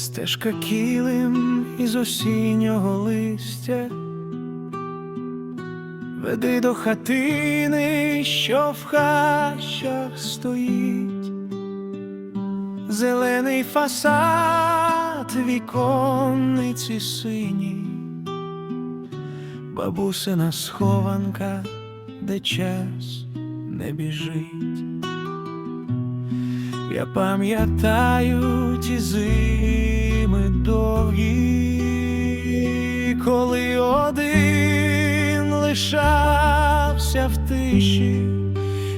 стежка кілим із осіннього листя, веди до хатини, що в хащах стоїть, зелений фасад, віконниці сині, бабусина схованка, де час не біжить. Я пам'ятаю ті зими лишався в тиші,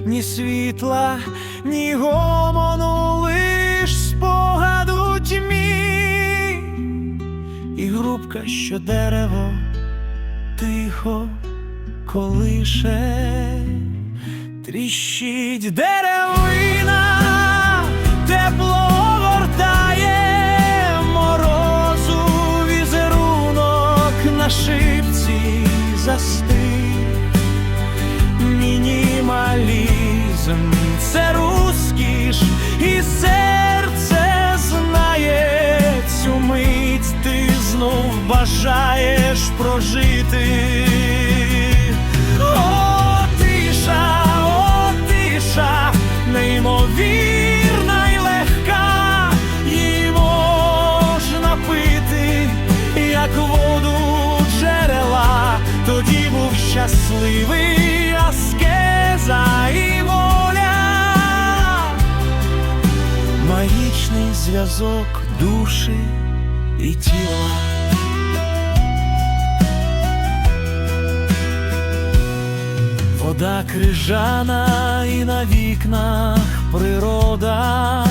ні світла, ні гомону, лиш спогаду тьмі, і грубка, що дерево тихо колише. Тріщить деревина, Це розкіш, і серце знає цю мить, ти знов бажаєш прожити. О, тиша, о, тиша, неймовірна й легка, її можна пити, як воду джерела, тоді був щасливий аскеза і воля, магічний зв'язок душі і тіла. Вода крижана і на вікнах природа,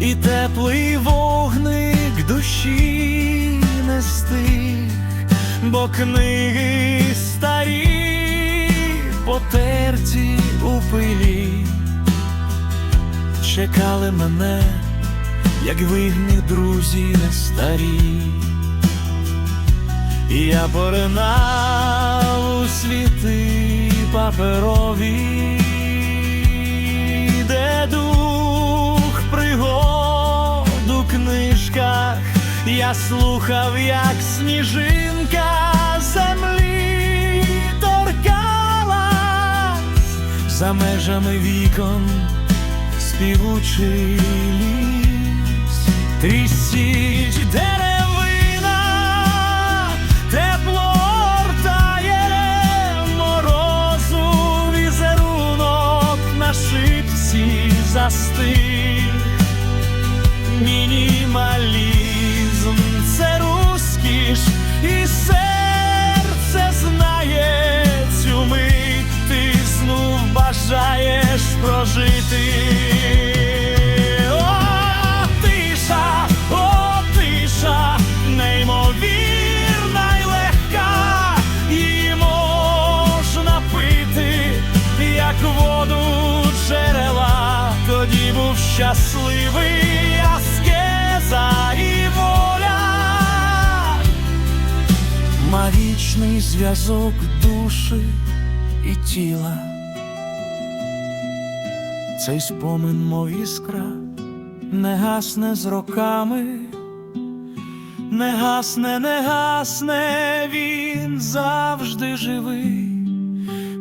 і теплий вогник душі не стих, бо книги старі, потерті у пилі, чекали мене, як вигні друзі не старі. І Я поринав у світи паперові, де дух пригод у книжках, я слухав, як сніжинка землі торкалась за межами вікон співучий ліс, трісіть деревина, тепло ортає морозу, візерунок на шипці застиг. Мінімалізм це розкіш, і серце був щасливий аскеза і воля, магічний зв'язок душі і тіла. Цей спомин, мов іскра, не гасне з роками, не гасне, не гасне, він завжди живий,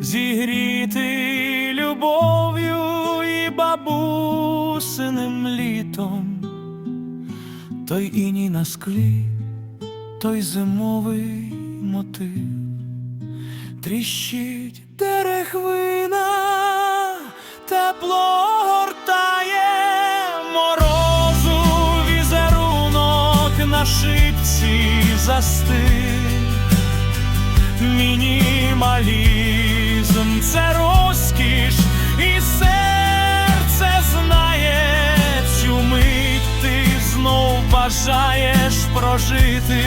зігрітий любов'ю бабусиним літом, той іній на склі, той зимовий мотив, тріщить дерехвина, тепло гортає морозу, візерунок на шипці застиг. Мінімалізм це розкіш, і серце бажаєш прожити.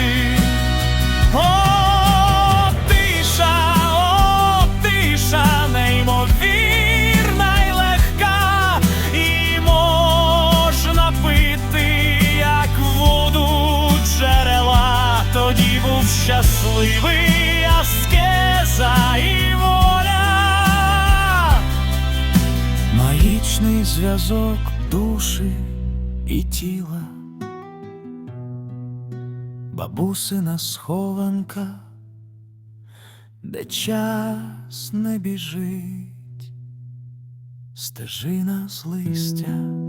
О, тиша, о, тиша, неймовірна й легка, і можна пити, як воду джерела, тоді був щасливий аскеза і воля. Магічний зв'язок душі і тіла. Бабусина схованка, де час не біжить, стежина з листя